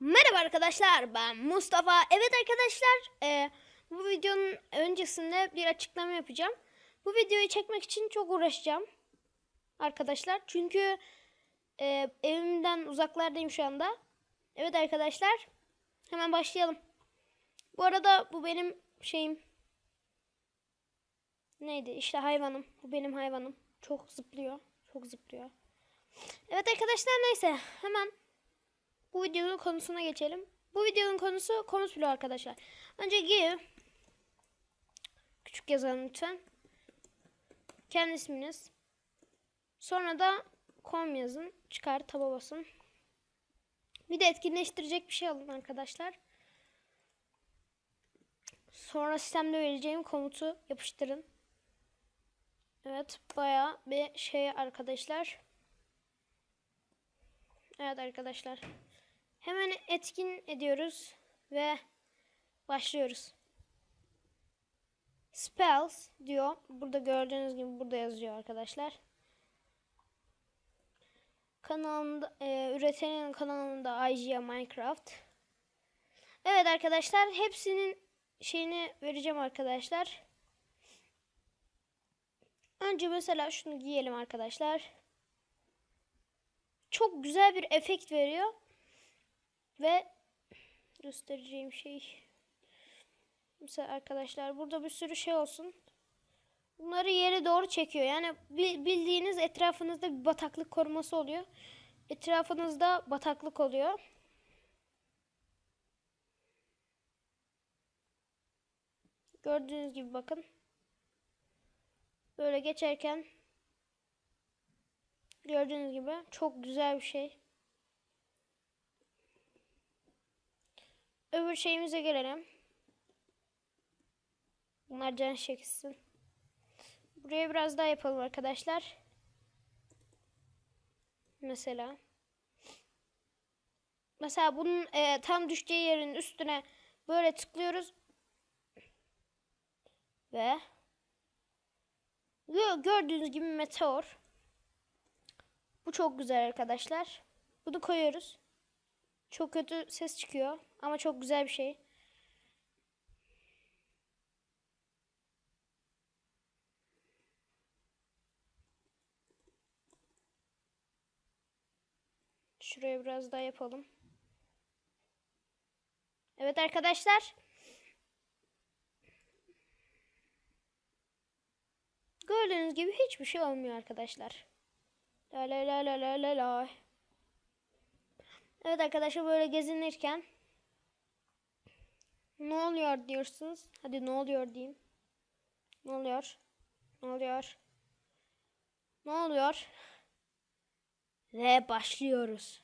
Merhaba arkadaşlar ben Mustafa. Evet arkadaşlar e, bu videonun öncesinde bir açıklama yapacağım. Bu videoyu çekmek için çok uğraşacağım arkadaşlar. Çünkü e, evimden uzaklardayım şu anda. Evet arkadaşlar hemen başlayalım. Bu arada bu benim şeyim. Neydi işte hayvanım. Bu benim hayvanım. Çok zıplıyor. Çok zıplıyor. Evet arkadaşlar neyse hemen bu videonun konusuna geçelim. Bu videonun konusu komut bloğu arkadaşlar. Önce give küçük yazalım lütfen. Kendi isminiz. Sonra da com yazın. Çıkar taba basın. Bir de etkinleştirecek bir şey alın arkadaşlar. Sonra sistemde vereceğim komutu yapıştırın. Evet bayağı bir şey arkadaşlar. Evet arkadaşlar. Hemen etkin ediyoruz ve başlıyoruz. Spells diyor. Burada gördüğünüz gibi burada yazıyor arkadaşlar. Kanalımda, e, üretenin kanalında IGA Minecraft. Evet arkadaşlar hepsinin şeyini vereceğim arkadaşlar. Önce mesela şunu giyelim arkadaşlar. Çok güzel bir efekt veriyor. Ve göstereceğim şey mesela arkadaşlar burada bir sürü şey olsun. Bunları yere doğru çekiyor. Yani bi- bildiğiniz etrafınızda bir bataklık koruması oluyor. Etrafınızda bataklık oluyor. Gördüğünüz gibi bakın. Böyle geçerken gördüğünüz gibi çok güzel bir şey. Öbür şeyimize gelelim. Bunlar can çekilsin. Buraya biraz daha yapalım arkadaşlar. Mesela. Mesela bunun e, tam düştüğü yerin üstüne böyle tıklıyoruz. Ve gördüğünüz gibi meteor. Bu çok güzel arkadaşlar. Bunu koyuyoruz. Çok kötü ses çıkıyor ama çok güzel bir şey. Şuraya biraz daha yapalım. Evet arkadaşlar. Gördüğünüz gibi hiçbir şey olmuyor arkadaşlar. La la la la la la la. Evet arkadaşlar böyle gezinirken ne oluyor diyorsunuz. Hadi ne oluyor diyeyim. Ne oluyor? Ne oluyor? Ne oluyor? Ve başlıyoruz.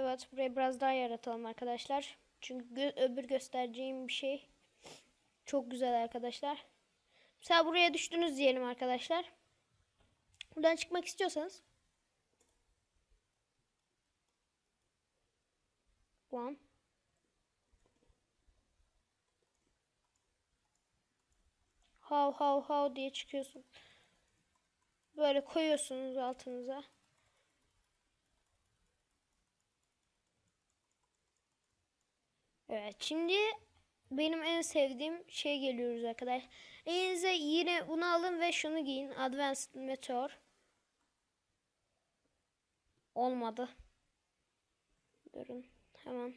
Evet burayı biraz daha yaratalım arkadaşlar. Çünkü gö- öbür göstereceğim bir şey çok güzel arkadaşlar. Mesela buraya düştünüz diyelim arkadaşlar. Buradan çıkmak istiyorsanız. One. Hav hav hav diye çıkıyorsun. Böyle koyuyorsunuz altınıza. Evet şimdi benim en sevdiğim şey geliyoruz arkadaş. Elinize yine bunu alın ve şunu giyin. Advanced Meteor. Olmadı. Durun hemen.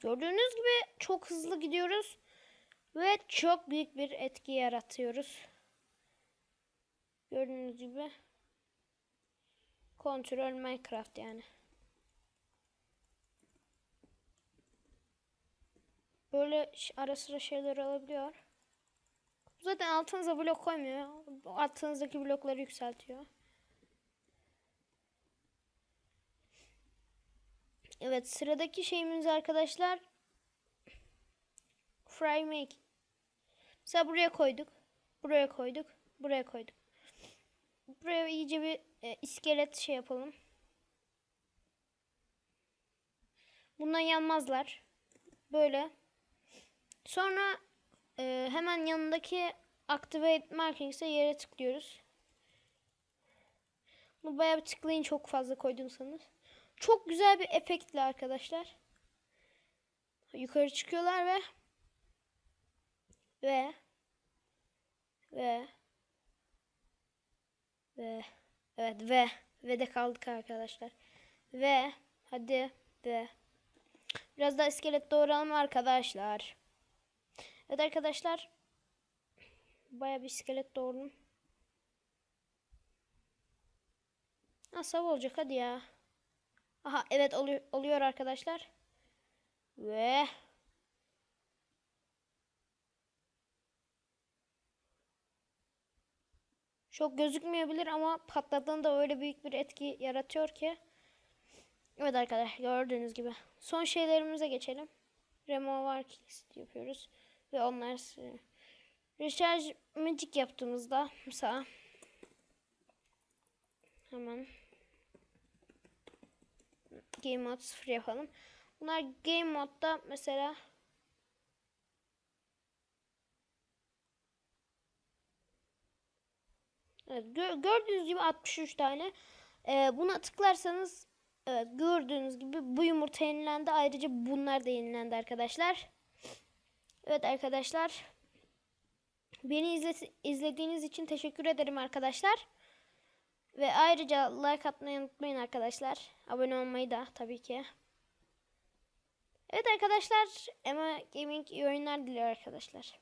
Gördüğünüz gibi çok hızlı gidiyoruz ve çok büyük bir etki yaratıyoruz. Gördüğünüz gibi. Kontrol Minecraft yani. Böyle ara sıra şeyler olabiliyor. Zaten altınıza blok koymuyor. Altınızdaki blokları yükseltiyor. Evet sıradaki şeyimiz arkadaşlar Fry make. Mesela buraya koyduk. Buraya koyduk. Buraya koyduk. Buraya iyice bir e, iskelet şey yapalım. Bundan yanmazlar. Böyle. Sonra e, hemen yanındaki Activate Markings'e yere tıklıyoruz. Bunu bayağı bir tıklayın çok fazla koyduysanız. Çok güzel bir efektli arkadaşlar. Yukarı çıkıyorlar ve ve ve ve evet ve ve de kaldık arkadaşlar. Ve hadi ve biraz daha iskelet doğuralım arkadaşlar. Evet arkadaşlar. Baya bir iskelet doğurdum. Nasıl olacak hadi ya. Aha evet oluyor, oluyor arkadaşlar. Ve çok gözükmeyebilir ama patladığında öyle büyük bir etki yaratıyor ki. Evet arkadaşlar gördüğünüz gibi. Son şeylerimize geçelim. Remove Kicks yapıyoruz. Ve onlar. Recharge Magic yaptığımızda mesela hemen Game Mode 0 yapalım. Bunlar Game Mode'da mesela Evet, gö- gördüğünüz gibi 63 tane. Ee, buna tıklarsanız evet, gördüğünüz gibi bu yumurta yenilendi. Ayrıca bunlar da yenilendi arkadaşlar. Evet arkadaşlar. Beni izle- izlediğiniz için teşekkür ederim arkadaşlar. Ve ayrıca like atmayı unutmayın arkadaşlar. Abone olmayı da tabii ki. Evet arkadaşlar. Emma Gaming iyi oyunlar diliyor arkadaşlar.